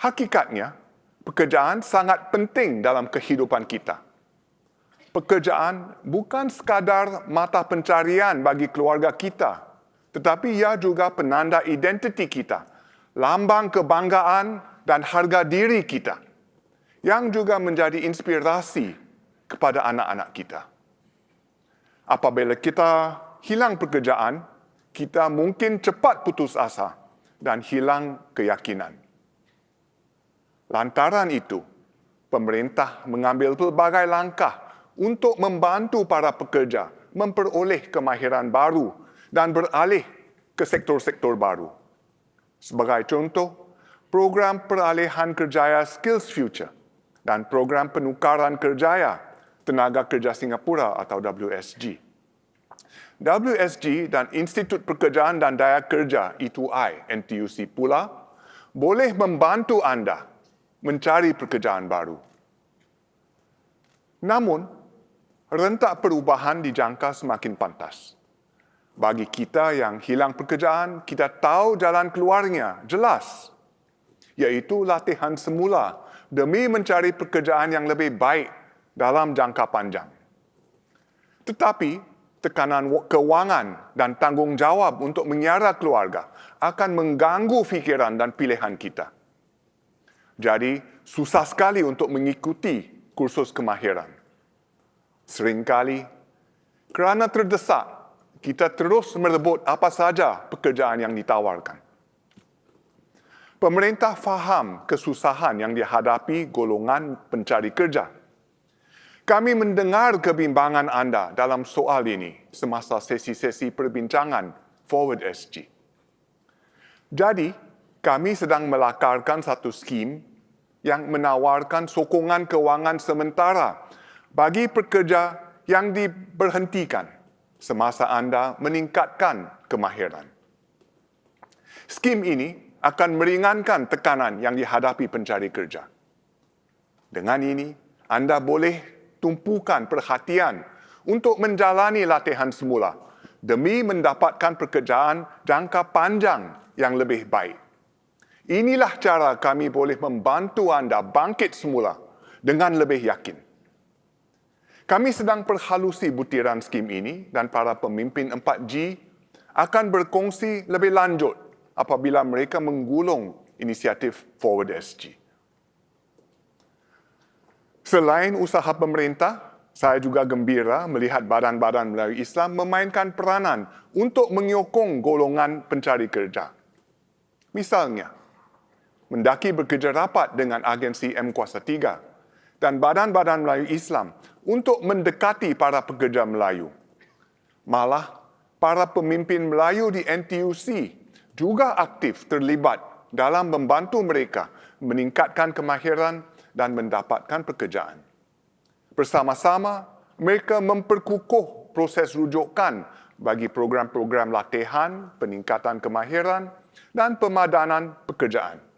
Hakikatnya, pekerjaan sangat penting dalam kehidupan kita. Pekerjaan bukan sekadar mata pencarian bagi keluarga kita, tetapi ia juga penanda identiti kita, lambang kebanggaan dan harga diri kita, yang juga menjadi inspirasi kepada anak-anak kita. Apabila kita hilang pekerjaan, kita mungkin cepat putus asa dan hilang keyakinan. Lantaran itu, pemerintah mengambil pelbagai langkah untuk membantu para pekerja memperoleh kemahiran baru dan beralih ke sektor-sektor baru. Sebagai contoh, program peralihan kerjaya Skills Future dan program penukaran kerjaya Tenaga Kerja Singapura atau WSG. WSG dan Institut Pekerjaan dan Daya Kerja E2I NTUC pula boleh membantu anda mencari pekerjaan baru. Namun, rentak perubahan dijangka semakin pantas. Bagi kita yang hilang pekerjaan, kita tahu jalan keluarnya jelas, iaitu latihan semula demi mencari pekerjaan yang lebih baik dalam jangka panjang. Tetapi, tekanan kewangan dan tanggungjawab untuk menyiara keluarga akan mengganggu fikiran dan pilihan kita. Jadi, susah sekali untuk mengikuti kursus kemahiran. Seringkali, kerana terdesak, kita terus merebut apa saja pekerjaan yang ditawarkan. Pemerintah faham kesusahan yang dihadapi golongan pencari kerja. Kami mendengar kebimbangan anda dalam soal ini semasa sesi-sesi perbincangan Forward SG. Jadi, kami sedang melakarkan satu skim yang menawarkan sokongan kewangan sementara bagi pekerja yang diberhentikan semasa anda meningkatkan kemahiran. Skim ini akan meringankan tekanan yang dihadapi pencari kerja. Dengan ini, anda boleh tumpukan perhatian untuk menjalani latihan semula demi mendapatkan pekerjaan jangka panjang yang lebih baik. Inilah cara kami boleh membantu anda bangkit semula dengan lebih yakin. Kami sedang perhalusi butiran skim ini dan para pemimpin 4G akan berkongsi lebih lanjut apabila mereka menggulung inisiatif Forward SG. Selain usaha pemerintah, saya juga gembira melihat badan-badan Melayu Islam memainkan peranan untuk menyokong golongan pencari kerja. Misalnya, mendaki bekerja rapat dengan agensi M Kuasa 3 dan badan-badan Melayu Islam untuk mendekati para pekerja Melayu. Malah, para pemimpin Melayu di NTUC juga aktif terlibat dalam membantu mereka meningkatkan kemahiran dan mendapatkan pekerjaan. Bersama-sama, mereka memperkukuh proses rujukan bagi program-program latihan, peningkatan kemahiran dan pemadanan pekerjaan